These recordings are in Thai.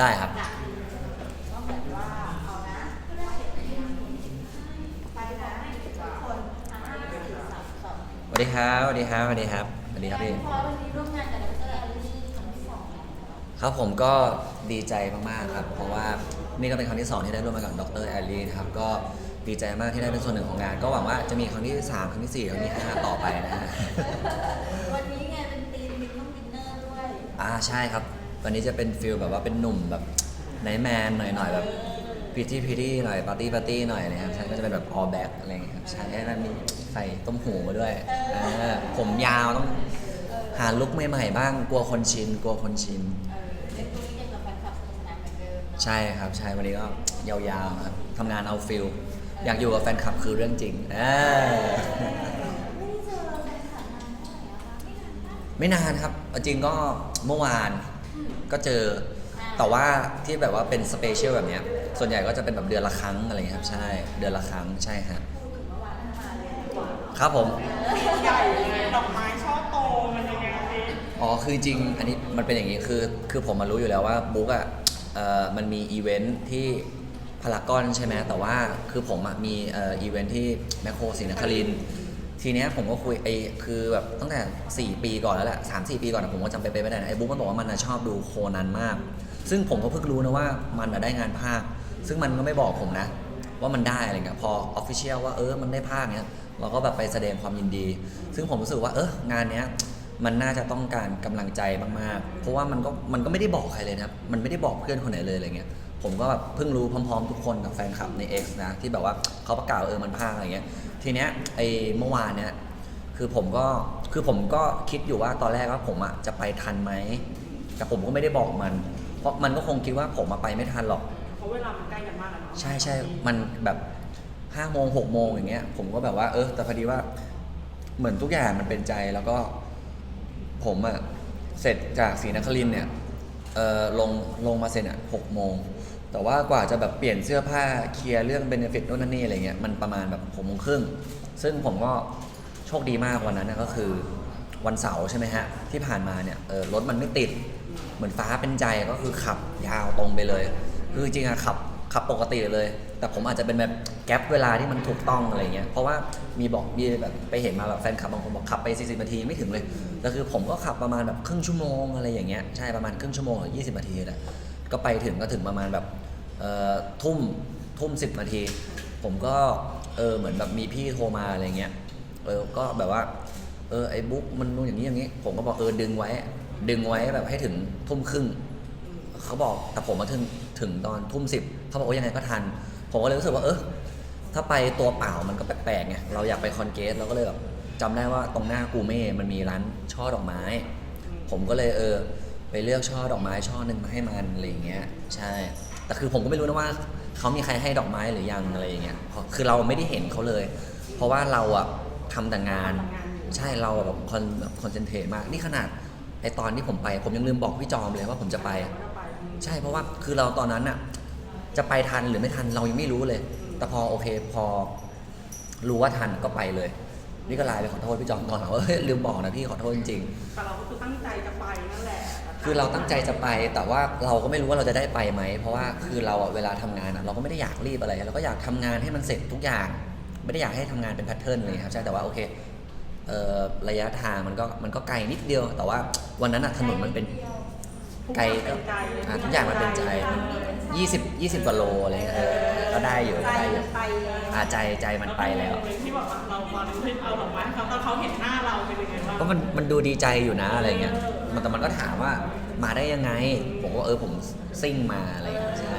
ได้ครับจ้ะก็เหมือนว่าเอานะไปนะทุกคนห้าสี่สามสองสวัสดีครับ สวัสดีครับ สวัสดีครับ สวัสดีครับพี่พอวันนี้ร่วมงานกับดรแอลลี่ครั้งที่สองแล้วครับผมก็ดีใจมาก ๆ ครับ เพราะว่านี่ก็เป็นครั้งที่ 2 ที่ได้ร่วมงานกับดรแอลลี่นะครับ ก็ดีใจมากที่ได้เป็นส่วนหนึ่งของงาน ก็หวังว่าจะมีครั้งที่ 3 ครั้งที่ 4 ครั้งที่ 5 ต่อไปนะฮะ วันนี้ไงเป็นทีมมินต้องดินเนอร์ด้วย อ่าใช่ครับ วันนี้จะเป็นฟิลแบบว่าเป็นหนุ่มแบบไนแมนหน่อยๆแบบพิตี้พิตี้หน่อยปาร์ตี้ปาร์ตี้หน่อยอะครับใช่ก็จะเป็นแบบ all black อะไรอย่างเงี้ยครับใช่แล้วมีใส่ต้มหูมาด้วยอ่าผมยาวต้องหาลุคใหม่ๆบ้างกลัวคนชินกลัวคนชิน ใช่ครับใช่วันนี้ก็ยาวๆครับทำงานเอาฟิลอยากอยู่กับแฟนคลับคือเรื่องจริงเออไม่นานครับเอาจริงก็เมื่อวาน ก็เจอ แต่ว่าที่แบบว่าเป็นสเปเชียลแบบเนี้ย ส่วนใหญ่ก็จะเป็นแบบเดือนละครั้งอะไรอย่างเงี้ยครับใช่ เดือนละครั้งใช่ฮะพูดถึงเมื่อวานที่มาเลยดีกว่าครับผม ใหญ่เลยดอกไม้ช่อโตมันยังไงดีอ๋อ คือจริง อันนี้มันเป็นอย่างนี้ คือ คือผมมารู้อยู่แล้วว่าบุ๊กอะเอ่อมันมีอีเวนท์ที่พารากอนใช่ไหมแต่ว่า คือผมอะมีเอ่ออีเวนท์ที่แมคโครศรีนครินทร์ ทีเนี้ยผมก็คุยไอ้คือแบบตั้งแต่ 4 ปีก่อนแล้วแหละสามสี่ปีก่อนอะผมก็จำไปไปไม่ได้นะไอ้บุ๊กมันบอกว่ามันอะชอบดูโคนันมาก ซึ่งผมก็เพิ่งรู้นะว่ามันอะได้งานภาค ซึ่งมันก็ไม่บอกผมนะ ว่ามันได้อะไรเงี้ยพอออฟฟิเชียลว่าเออมันได้ภาคเนี้ยเราก็แบบไปแสดงความยินดี ซึ่งผมรู้สึกว่าเอองานเนี้ยมันน่าจะต้องการกำลังใจมากๆ เพราะว่ามันก็มันก็ไม่ได้บอกใครเลยนะครับมันไม่ได้บอกเพื่อนคนไหนเลยอะไรเงี้ย ผมก็แบบเพิ่งรู้พร้อมๆ ทุกคนกับแฟนคลับใน X นะ ที่แบบว่าเขาประกาศว่าเออมันภาคอะไรเงี้ยทีเนี้ยไอ้เมื่อวานเนี้ยคือผมก็คือผมก็คิดอยู่ว่าตอนแรกว่าผมอะจะไปทันไหมแต่ผมก็ไม่ได้บอกมัน เพราะมันก็คงคิดว่าผมมาไปไม่ทันหรอก เพราะเวลามันใกล้กันมากอะเนาะใช่ใช่มันแบบห้าโมงหกโมงอย่างเงี้ย ผมก็แบบว่า เออ แต่พอดีว่า เหมือนทุกอย่างมันเป็นใจแล้วก็ ผมอะเสร็จจากศรีนครินทร์เนี่ย เออลงลงมาเซ็นอะหกโมง แต่ว่ากว่าจะแบบเปลี่ยนเสื้อผ้าเคลียร์เรื่องเบนฟิตโน่นนั่นนี่อะไรเงี้ยมันประมาณแบบหกโมงครึ่งซึ่งผมก็โชคดีมากวันนั้นนะก็คือวันเสาร์ใช่ไหมฮะ ที่ผ่านมาเนี่ยเออรถมันไม่ติด เหมือนฟ้าเป็นใจก็คือขับยาวตรงไปเลย คือจริงอะขับขับปกติเลย แต่ผมอาจจะเป็นแบบแกลบเวลาที่มันถูกต้องอะไรเงี้ย เพราะว่ามีบอกมีแบบไปเห็นมาแบบแฟนคลับบางคนบอกขับไป 40 นาทีไม่ถึงเลยแต่คือผมก็ขับประมาณแบบครึ่งชั่วโมงอะไรอย่างเงี้ย ใช่ประมาณครึ่งชั่วโมงหรือ 20 นาทีแหละ ก็ไปถึงก็ถึงประมาณแบบเอ่อทุ่มทุ่มสินาที ผมก็เออเหมือนแบบมีพี่โทรมาอะไรเงี้ย เออก็แบบว่าเออไอ้บุ๊กมันนู่นอย่างนี้อย่างนี้ ผมก็บอกเออดึงไว้ ดึงไว้แบบให้ถึงทุ่มครึ่งเขาบอกแต่ผมมาถึงถึงตอนทุ่มสิบเขาบอกว่ายังไงก็ทัน ผมก็เลยรู้สึกว่าเออถ้าไปตัวเปล่ามันก็แปลกๆไงเราอยากไปคอนเกสเราก็เลยแบบจำได้ว่าตรงหน้ากูเม่มันมีร้านช่อดอกไม้ ผมก็เลยเออ ไปเลือกช่อดอกไม้ช่อหนึ่งมาให้มันอะไรอย่างเงี้ยใช่ แต่คือผมก็ไม่รู้นะว่าเขามีใครให้ดอกไม้หรือยังอะไรอย่างเงี้ยเพราะคือเราไม่ได้เห็นเขาเลย เพราะว่าเราอะทำแต่งาน ใช่เราแบบคอนแบบคอนเซนเทรตมากนี่ขนาดไอตอนที่ผมไป ผมยังลืมบอกพี่จอมเลยว่าผมจะไปก็ไปอืมใช่เพราะว่าคือเราตอนนั้นอะ จะไปทันหรือไม่ทันเรายังไม่รู้เลย แต่พอโอเคพอรู้ว่าทันก็ไปเลย นี่ก็ไลน์ไปขอโทษพี่จอมก่อนว่าเฮ้ยลืมบอกนะพี่ขอโทษจริงแต่เราก็คือตั้งใจจะไปนั่นแหละๆคือเราตั้งใจจะไปแต่ว่าเราก็ไม่รู้ว่าเราจะได้ไปไหม เพราะว่าคือเราอะเวลาทำงานอะเราก็ไม่ได้อยากรีบอะไรเราก็อยากทำงานให้มันเสร็จทุกอย่าง ไม่ได้อยากให้ทำงานเป็นแพทเทิร์นเลยครับใช่แต่ว่าโอเคเอ่อระยะทางมันก็มันก็ไกลนิดเดียว แต่ว่าวันนั้นอะถนนมันเป็น ไกลก็อะทุกอย่างมันเป็นใจมัน ยี่สิบยี่สิบกว่าโลอะไรเงี้ยเออก็ได้อยู่ใจได้อมัยู่นไปแล้วอาใจใจมันไปแล้ว ที่บอกว่าเราตอนที่เอาดอกไม้ให้เขาตอนเขาเห็นหน้าเราเป็นยังไงบ้างก็มันมันดูดีใจอยู่นะอะไรเงี้ยมันแต่มันก็ถามว่ามาได้ยังไง ผมก็เออผมซิ่งมาอะไรเงี้ยใช่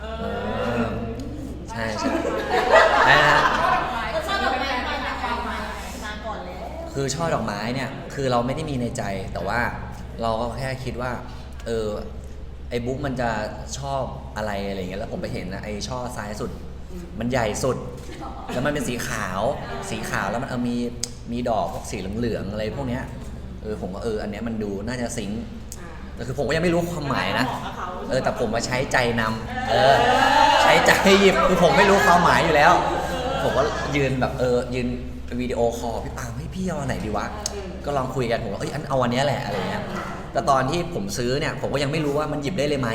เอเอออใช่ใช่อ่าก็ชอบดอกไม้มาจากความหมายมาก่อนเลยคือช่อดอกไม้เนี่ย คือเราไม่ได้มีในใจแต่ว่าเราก็แค่คิดว่า เออไอ้บุ๊กมันจะชอบอะไรอะไรเงี้ยแล้วผมไปเห็นนะไอ้ช่อซ้ายสุด มันใหญ่สุด แล้วมันเป็นสีขาว สีขาวแล้วมันเออมีมีดอกพวกสีเหลืองๆอะไรพวกเนี้ยเออผมก็เอออันเนี้ยมันดูน่าจะซิงค์แต่คือผมก็ยังไม่รู้ความหมายนะ เออแต่ผมมาใช้ใจนำเออ ใช้ใจหยิบคือผมไม่รู้ความหมายอยู่แล้ว ผมก็ยืนแบบเออยืนวิดีโอคอลพี่ปาล์มให้ยพี่เอาอันไหนดีวะ ก็ลองคุยกันผมว่าเอ้ยอันเอาวันนี้ยแหละอะไรเงี้ย แต่ตอนที่ผมซื้อเนี่ย ผมก็ยังไม่รู้ว่ามันหยิบได้เลยไหม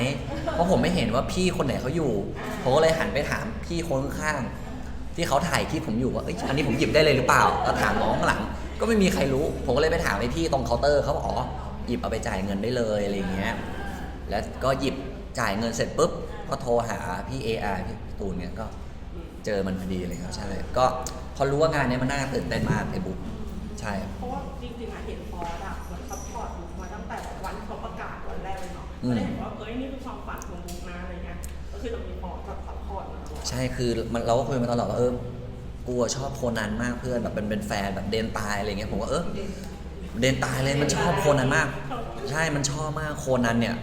เพราะผมไม่เห็นว่าพี่คนไหนเขาอยู่ ผมก็เลยหันไปถามพี่คนข้างๆที่เขาถ่ายคลิปผมอยู่ว่าเอ้ยอันนี้ผมหยิบได้เลยหรือเปล่าแล้วถามน้องข้างหลัง ก็ไม่มีใครรู้ ผมก็เลยไปถามไอ้พี่ตรงเคาน์เตอร์เขาบอกอ๋อหยิบเอาไปจ่ายเงินได้เลยอะไรอย่างเงี้ย แล้วก็หยิบจ่ายเงินเสร็จปุ๊บก็โทรหาพี่เออาพี่ตูนเนี่ยก็เจอมันพอดีเลยครับใช่ ก็พอรู้ว่างานนี้มันน่าตื่นเต้นมากไอ้บุ๊กใช่ เพราะว่า วันแรกเลยเนาะอืมก็เลยเห็นว่าเอ้ยนี่คือความฝันของบุ๊กนะอะไรเงี้ยก็คือจะมีฟอสแบบซัพพอร์ตมาตลอดใช่คือมันเราก็คุยมาตลอดว่าเออกูอะชอบโคนันมากเพื่อนแบบเป็นเป็นแฟนแบบเดนตายอะไรเงี้ยผมว่าเออเดนตายเลยมันชอบโคนันมาก ใช่มันชอบมากโคนันเนี่ย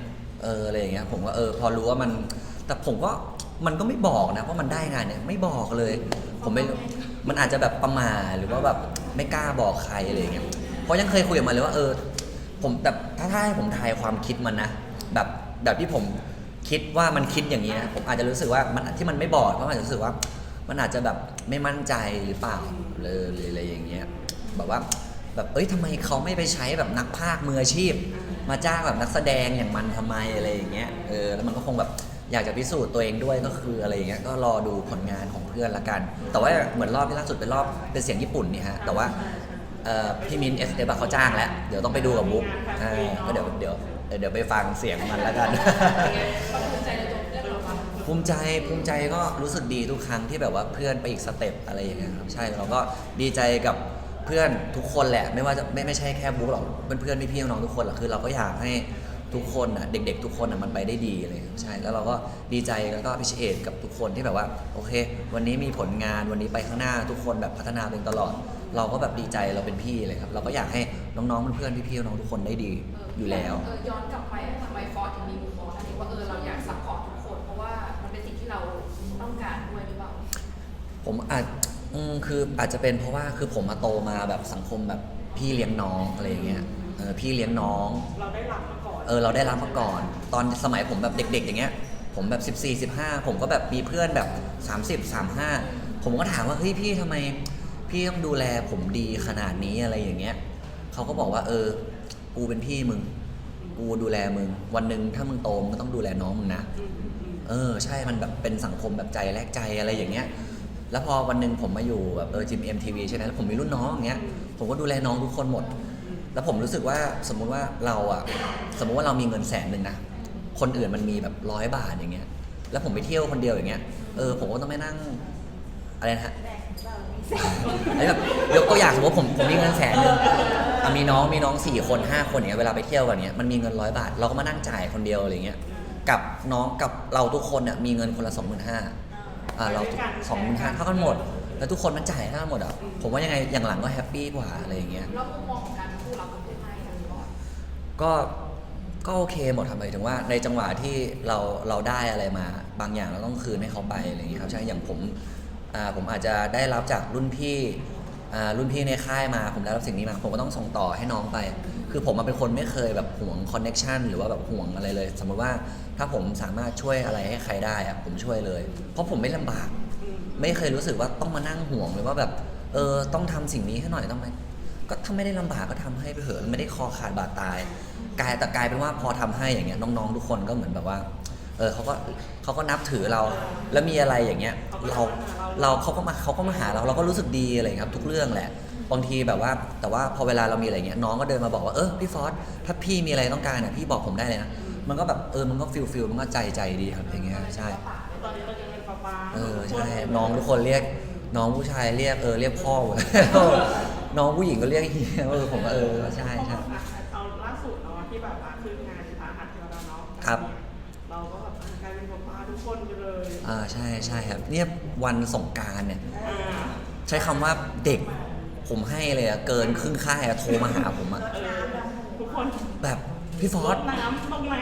เอออะไรอย่างเงี้ยผมก็เออพอรู้ว่ามัน แต่ผมก็มันก็ไม่บอกนะว่ามันได้งานเนี่ยไม่บอกเลย ผมไม่รู้มันอาจจะแบบประมาทหรือว่าแบบไม่กล้าบอกใครอะไรอย่างเงี้ยเพราะยังเคยคุยกับมันเลยว่าเออ ผมแต่ถ้าถ้าให้ผมทายความคิดมันนะแบบแบบที่ผมคิดว่ามันคิดอย่างนี้นะผมอาจจะรู้สึกว่ามันที่มันไม่บอกเพราะมันอาจจะรู้สึกว่า มันอาจจะแบบไม่มั่นใจหรือเปล่าเลยหรืออะไรอย่างเงี้ยแบบว่าแบบเอ้ยทำไมเขาไม่ไปใช้แบบนักพากย์มืออาชีพ มาจ้างแบบนักแสดงอย่างมันทำไมอะไรอย่างเงี้ยเออแล้วมันก็คงแบบอยากจะพิสูจน์ตัวเองด้วยก็คืออะไรอย่างเงี้ยก็รอดูผลงานของเพื่อนละกัน แต่ว่าเหมือนรอบที่ล่าสุดเป็นรอบเป็นเสียงญี่ปุ่นนี่ฮะแต่ว่า พี่มินเอสเอฟเขาจ้างแล้ว เดี๋ยวต้องไปดูกับบุ๊กอ่าก็เดี๋ยวเดี๋ยวเดี๋ยวไปฟังเสียงมันละกันภูมิใจภูมิใจก็รู้สึกดีทุกครั้งที่แบบว่าเพื่อนไปอีกสเต็ปอะไรอย่างเงี้ยครับใช่เราก็ดีใจกับเพื่อนทุกคนแหละ ไม่ว่าจะไม่ไม่ใช่แค่บุ๊กหรอกเพื่อนๆพี่ๆน้องๆทุกคนหรอกคือเราก็อยากให้ทุกคนอะเด็ก ๆ ทุกคนอะมันไปได้ดีเลยครับใช่แล้วเราก็ดีใจแล้วก็พิเศษกับทุกคนที่แบบว่าโอเค วันนี้มีผลงานวันนี้ไปข้างหน้าทุกคนแบบพัฒนาตัวเองตลอด เราก็แบบดีใจเราเป็นพี่เลยครับ เราก็อยากให้น้องๆเพื่อนๆพี่ๆน้องๆทุกคนได้ดีอยู่แล้ว เออย้อนกลับไปอะทำไมฟอร์ดถึงมีมุมมองอันนี้ว่าเออเราอยากซัพพอร์ตทุกคน เพราะว่ามันเป็นสิ่งที่เราต้องการด้วยหรือเปล่า ผมอาจอืมคืออาจจะเป็นเพราะว่าคือผมมาโตมาแบบสังคมแบบพี่เลี้ยงน้องอะไรอย่างเงี้ยเออพี่เลี้ยงน้อง เราได้รับมาก่อนเออเราได้รับมาก่อน ตอนสมัยผมแบบเด็ก ๆ อย่างเงี้ย ผมแบบ 14 15 ผมก็แบบมีเพื่อนแบบ 30 35 ผมก็ถามว่าเฮ้ยพี่ทำไม พี่ต้องดูแลผมดีขนาดนี้อะไรอย่างเงี้ยเขาก็บอกว่า เออ กูเป็นพี่มึง กูดูแลมึง วันหนึ่งถ้ามึงโตมึงก็ต้องดูแลน้องมึงนะ เออ ใช่ มันแบบเป็นสังคมแบบใจแลกใจอะไรอย่างเงี้ย แล้วพอวันหนึ่งผมมาอยู่แบบเออจิมเอ็มทีวีใช่ไหมแล้วผมมีรุ่นน้องอย่างเงี้ย ผมก็ดูแลน้องทุกคนหมด แล้วผมรู้สึกว่าสมมุติว่าเราอะสมมุติว่าเรามีเงินแสนหนึ่งนะ คนอื่นมันมีแบบร้อยบาทอย่างเงี้ย แล้วผมไปเที่ยวคนเดียวอย่างเงี้ย เออ ผมก็ต้องไปนั่ง อะไรนะฮะแบ่งเรามีแสนอันนี้แบบยกตัวอย่างสมมติผมผมมีเงินแสนหนึงอะมีน้องมีน้องสี่คนห้าคนอย่างเงี้ยเวลาไปเที่ยวกันเนี้ยมันมีเงินร้อยบาท เราก็มานั่งจ่ายคนเดียวอะไรเงี้ยกับน้องกับเราทุกคนเนี่ยมีเงินคนละสองหมื่นห้าอ่าเราสองหมื่นห้าเท่ากันหมด แล้วทุกคนมันจ่ายเท่ากันหมดอะผมว่ายังไงอย่างหลังก็แฮปปี้กว่าอะไรอย่างเงี้ย แล้วมุมมองของการเป็นคู่เรากับเพื่อนให้อะพี่อลก็ก็โอเคหมดทำไมายถึงว่าในจังหวะที่เราเราได้อะไรมา บางอย่างเราต้องคืนให้เขาไปอะไรอย่างเงี้ยครับใช่อย่างผม ผมอาจจะได้รับจากรุ่นพี่อ่ารุ่นพี่ในค่ายมา ผมได้รับสิ่งนี้มา ผมก็ต้องส่งต่อให้น้องไป คือผมมาเป็นคนไม่เคยแบบห่วงคอนเน็ชันหรือว่าแบบห่วงอะไรเลย สมมติว่าถ้าผมสามารถช่วยอะไรให้ใครได้อะผมช่วยเลย เพราะผมไม่ลำบาก ไม่เคยรู้สึกว่าต้องมานั่งห่วงหรือว่าแบบ เออ ต้องทำสิ่งนี้ให้หน่อยต้องไหมก็ถ้าไม่ได้ลำบากก็ทำให้ไปเถอะไม่ได้คอขาดบาดตายกลายแต่กลายเป็นว่าพอทำให้อย่างเงี้ยน้องๆ ทุกคนก็เหมือนแบบว่า เออเขาก็เขาก็นับถือเรา แล้วมีอะไรอย่างเงี้ย เราเราเขาก็มาเขาก็มาหาเราเราก็รู้สึกดีอะไรครับ ทุกเรื่องแหละบางทีแบบว่า แต่ว่าพอเวลาเรามีอะไรเงี้ยน้องก็เดินมาบอกว่าเออพี่ฟอสถ้าพี่มีอะไรต้องการเนี่ยพี่บอกผมได้เลยนะมันก็แบบเออมันก็ฟิลฟิลมันก็ใจใจดีครับอย่างเงี้ยใช่แล้วตอนนี้เรายังเป็นป๊าป๊าเออใช่น้องทุกคนเรียกน้องผู้ชายเรียกเออเรียกพ่อหมดน้องผู้หญิงก็เรียกเฮียเออผมก็เออใช่ใช่เอาล่าสุดเนาะที่แบบว่าคืองานพาหัดเทวดาเนาะครับ อ่าใช่ใช่ครับเนี่ยวันสงกรารเนี่ย อ่าใช้คำว่าเด็กผมให้เลยอะเกินครึ่งค่ายอะโทรมาหาผมอะเออทุกคนแบบพี่ฟอรสดน้ำตรงไหน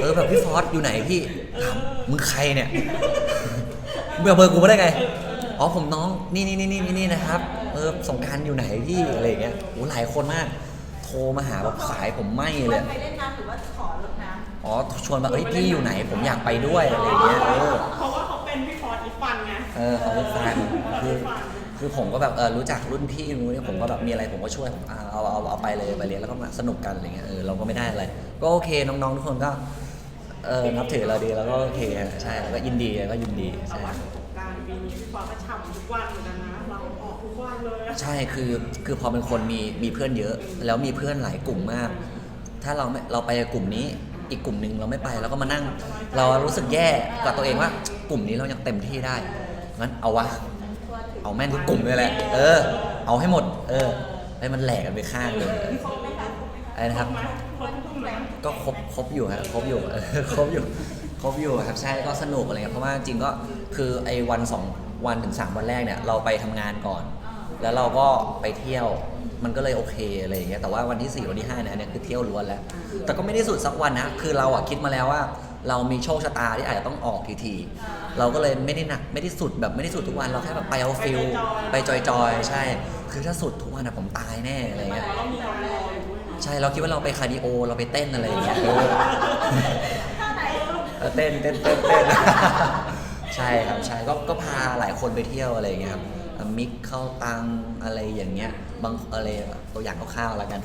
เออแบบพี่ฟอสอยู่ไหนพี่ถามมึงใครเนี่ยมึงเอาเบอร์กูมาได้ไงอ๋อผมน้องนี่นี่นี่นี่นี่นะครับเออสงกรารอยู่ไหนพี่อะไรอย่างเงี้ยโอ้หลายคนมาก โทรมาหาแบบสายผมไหมเลยไปเล่นน้ำหรือว่าขอลดน้ำอ๋อชวนมาเอ้ยพี่อยู่ไหนผมอยากไปด้วยอะไรอย่างเงี้ยเออ เพราะว่า เขาเป็นพี่ฟอร์ดอีฟันไงเออเขาเป็นแฟนคือฟันคือคือผมก็แบบเออรู้จักรุ่นพี่นู้นเนี่ยผมก็แบบมีอะไรผมก็ช่วยผมอ่าเอาเอาเอาไปเลยไปเรียนแล้วก็มาสนุกกันอะไรเงี้ยเออเราก็ไม่ได้อะไร ก็โอเคน้องๆทุกคนก็เออนับถือเราดีแล้วก็โอเคฮะใช่แล้วก็ยินดีก็ยินดีแต่ใช่ ว่าสงกรารปีนี้พี่ฟอสก็ฉ่ำทุกวันเหมือนกันนะ เราออกทุกวันเลยอะใช่ คือ คือพอเป็นคนมี มีเพื่อนเยอะ แล้วมีเพื่อนหลายกลุ่มมาก ถ้าเราไม่ เราไปกับกลุ่มนี้ อีกกลุ่มหนึ่งเราไม่ไป แล้วก็มานั่ง เรารู้สึกแย่กับตัวเองว่ากลุ่มนี้เรายังเต็มที่ได้ งั้นเอาวะ เอาแม่งทุกกลุ่มเลยแหละ เออ เอาให้หมด เออให้มันแหลกกันไปข้างเลยอะไรนะครับไหมคนทุกไหมก็ครบครบอยู่ฮะครบอยู่เออครบอยู่ครบอยู่ครับใช่ก็สนุกอะไรเงี้ยเพราะว่าจริงก็คือไอ้วันสองวันถึงสามวันแรกเนี่ยเราไปทำงานก่อน แล้วเราก็ไปเที่ยวมันก็เลยโอเคอะไรอย่างเงี้ยแต่ว่าวันที่สี่วันที่ห้าเนี่ยอันเนี่ยคือเที่ยวล้วนแล้ว แต่ก็ไม่ได้สุดสักวันนะ คือเราอะคิดมาแล้วว่า เรามีโชคชะตาที่อาจจะต้องออกทีทีๆเราก็เลยไม่ได้หนักไม่ได้สุดแบบไม่ได้สุดทุกวันเราแค่แบบไปเอาฟิลไปจอยๆ ใช่ คือถ้าสุดทุกวันอะผมตายแน่อะไรเงี้ยแต่เรามีงานรออยู่ด้วยนะใช่เราคิดว่าเราไปคาร์ดิโอเราไปเต้นอะไรอย่างเงี้ยเออท่าไหนเออเต้นเต้นเต้นเต้นใช่ครับใช่ก็ก็พาหลายคนไปเที่ยวอะไรอย่างเงี้ยครับเอ่อมิกเข้าตังอะไรอย่างเงี้ยบางอะไรตัวอย่างคร่าวๆแล้วกัน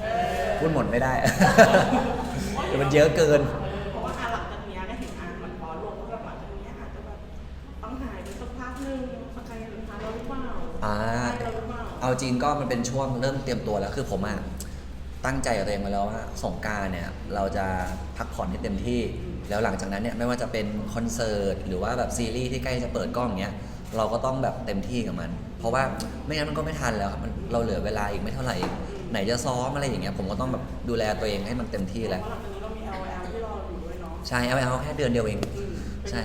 พูดหมดไม่ได้เดี๋ยวมันเยอะเกิน อเปล่าอ่าใช่เราหรือเปล่าเอาจริงก็มันเป็นช่วงเริ่มเตรียมตัวแล้วคือผมอะตั้งใจกับตัวเองมาแล้วว่าสงกรารเนี่ยเราจะพักผ่อนให้เต็มที่ แล้วหลังจากนั้นเนี่ยไม่ว่าจะเป็นคอนเสิร์ตหรือว่าแบบซีรีส์ที่ใกล้จะเปิดกล้องเงี้ยเราก็ต้องแบบเต็มที่กับมัน เพราะว่าไม่งั้นมันก็ไม่ทันแล้วครับมันเราเหลือเวลาอีกไม่เท่าไหร่เองไหนจะซ้อมอะไรอย่างเงี้ยผมก็ต้องแบบดูแลตัวเองให้มันเต็มที่แล้วเพราะหลังจากนี้เรามี LL ที่รออยู่ด้วยเนาะใช่เอาเอาแค่เดือนเดียวเอง ใช่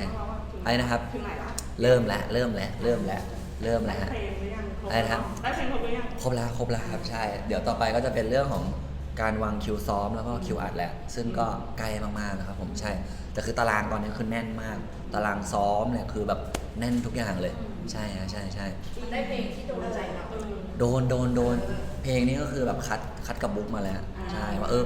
อะไรนะครับถึงไหนละเริ่มแล้วเริ่มแล้วเริ่มแล้ว เริ่มแล้วฮะ เพลงหรือยังคบอะไรนะครับ ได้เพลงครบหรือยังครบแล้วครบแล้วครับใช่ เดี๋ยวต่อไปก็จะเป็นเรื่องของการวางคิวซ้อมแล้วก็คิวอัดแหละ ซึ่งก็ใกล้มากๆนะครับผมใช่ แต่คือตารางตอนนี้คือแน่นมาก ตารางซ้อมเนี่ยคือแบบแน่นทุกอย่างเลย ใช่ฮะใช่ใช่ มันได้เพลงที่โดนใจเราโดนโดนโดน เพลงนี้ก็คือแบบคัดคัดกับบุ๊กมาแล้ว ใช่ว่าเออ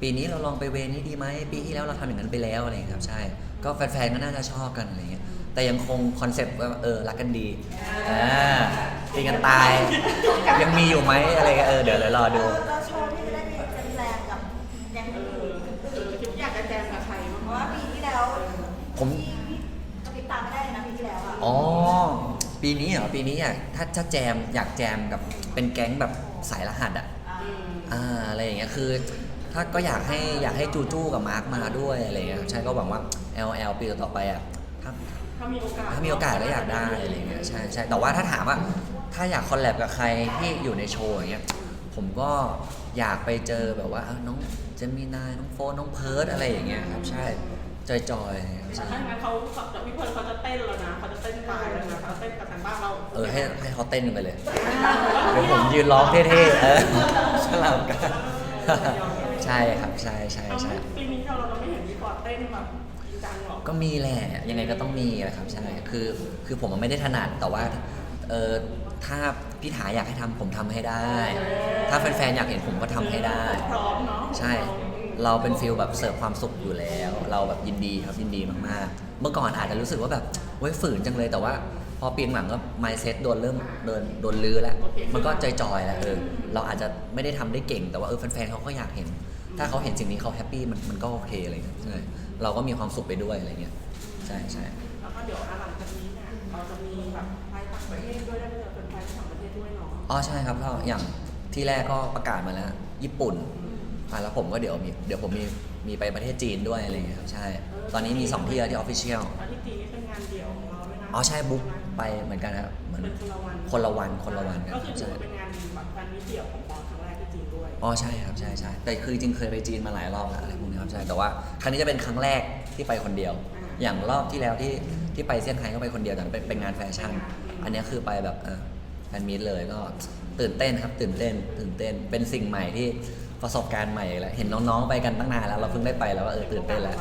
ปีนี้เราลองไปเวรนี้ดีไหมปีที่แล้วเราทำอย่างนั้นไปแล้วอะไรอย่างเงี้ยครับ ใช่ ก็แฟนๆก็น่าจะชอบกันอะไรเงี้ย แต่ยังคงคอนเซปต์ว่าเออรักกันดีอ่าตีกันตาย ยังมีอยู่ไหมอะไรเงี้ยเออเดี๋ยวเดี๋ยวรอดู เราโชว์ที่จะได้มีแจมแรงกับแดงเออเออคิดอยากจะแจมกับใครบ้างเพราะว่าปีที่แล้วผมที่กระพริบตาไม่ได้เลยนะปีที่แล้วอะอ๋อ ปีนี้เหรอ ปีนี้อยากถ้าถ้าแจมอยากแจมกับเป็นแก๊งแบบสายรหัสอะอ่าอะไรอย่างเงี้ยคือถ้าก็อยากให้อยากให้จูจูกับมาร์คมาด้วยอะไรเงี้ยใช่ก็หวังว่า LL ปีต่อๆไปอะ ถ้าถ้ามีโอกาสถ้ามีโอกาสก็อยากได้อะไรเงี้ยใช่ใช่แต่ว่าถ้าถามว่าถ้าอยากคอลแลบกับใครที่อยู่ในโชว์อย่างเงี้ยผมก็อยากไปเจอแบบว่าอ้าวน้องเจมินายน้องโฟนน้องเพิร์ดอะไรอย่างเงี้ยครับใช่จอยๆอะไรเงี้ยแต่ใช่ถ้าอย่างนั้นเขาแต่พี่เพิร์ลเขาจะเต้นแล้วนะเขาจะเต้นตายแล้วนะเขาเต้นกับทางบ้านเราเออให้ให้เขาเต้นกันไปเลยเดี๋ยวผมยืนร้องเท่ๆเออสลับกัน ใช่ครับใช่ใช่เอาใช่ไม่ปีนี้เราเราไม่เห็นพี่ฟอร์ดเต้นแบบจริงจังหรอ กก็มีแหละ ยังไงก็ต้องมีแหละครับใช่คือคือผมมันไม่ได้ถนัดแต่ว่าเออถ้าพี่ถาอยากให้ทำผมทำให้ได้ ถ้าแฟนๆอยากเห็นผมก็ทำให้ได้ พร้อมเนาะใช่ เราเป็นฟิลแบบเสิร์ฟความสุขอยู่แล้ว เราแบบยินดีครับยินดีมากๆ เมื่อก่อนอาจจะรู้สึกว่าแบบเว้ยฝืนจังเลยแต่ว่า พอปีนหลังก็ mindset โดนเริ่มโดนโดนลื้อแล้ว มันก็จอยๆแล้วเออเราอาจจะไม่ได้ทำได้เก่งแต่ว่าเออแฟนๆเขาก็อยากเห็น ถ้าเขาเห็นสิ่งนี้เขาแฮปปี้มันมันก็โอเคอะไรเงี้ยใช่ เราก็มีความสุขไปด้วยอะไรเงี้ยใช่ใช่แล้วก็เดี๋ยวอะหลังจากนี้เนี่ยเราจะมีแบบไปต่างประเทศด้วยได้ไปเจอแฟนๆที่ต่างประเทศด้วยเนาะอ๋อใช่ครับก็อย่างที่แรกก็ประกาศมาแล้วญี่ปุ่นอะแล้วผมก็เดี๋ยวมีเดี๋ยวผมมีมีไปประเทศจีนด้วยอะไรเงี้ยครับใช่ ตอนนี้มีสองที่แล้วที่ออฟฟิเชียลแล้วที่จีนนี่เป็นงานเดี่ยวของเราด้วยนะอ๋อใช่บุ๊กไปเหมือนกันครับเหมือนเป็นคนละวันคนละวันคนละวันกันก็คือถืใช่อว่าเป็นงานแบบแฟนมิตรเดี่ยวของปอ อ๋อใช่ครับใช่ใช่แต่คือจริงๆเคยไปจีนมาหลายรอบแล้วอะไรพวกนี้ครับใช่แต่ว่าครั้งนี้จะเป็นครั้งแรกที่ไปคนเดียว อย่างรอบที่แล้วที่ที่ไปเซี่ยงไฮ้ก็ไปคนเดียวแต่เป็นเป็นงานแฟชั่น อันนี้คือไปแบบเออแฟนมีตเลยก็ตื่นเต้นครับตื่นเต้น ตื่นเต้นเป็นสิ่งใหม่ที่ประสบการณ์ใหม่แล้วเห็นน้องๆไปกันตั้งนานแล้วเราเพิ่งได้ไปแล้วก็เออตื่นเต้นแล้ว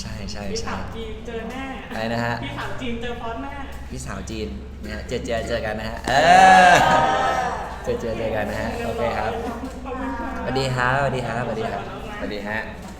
ใช่ใช่พี่ใช่ สาวจีนเจอแน่อะไรนะฮะ พี่สาวจีนเจอฟอนแน่พี่สาวจีนนะฮะเจอเจอเจอกันนะฮะเออเจอเจอเจอกันนะฮะโอเคครับขอบคุณค่ะส วัสดีครับสวัสดีครับสวัสดีครับสวัสดีฮะ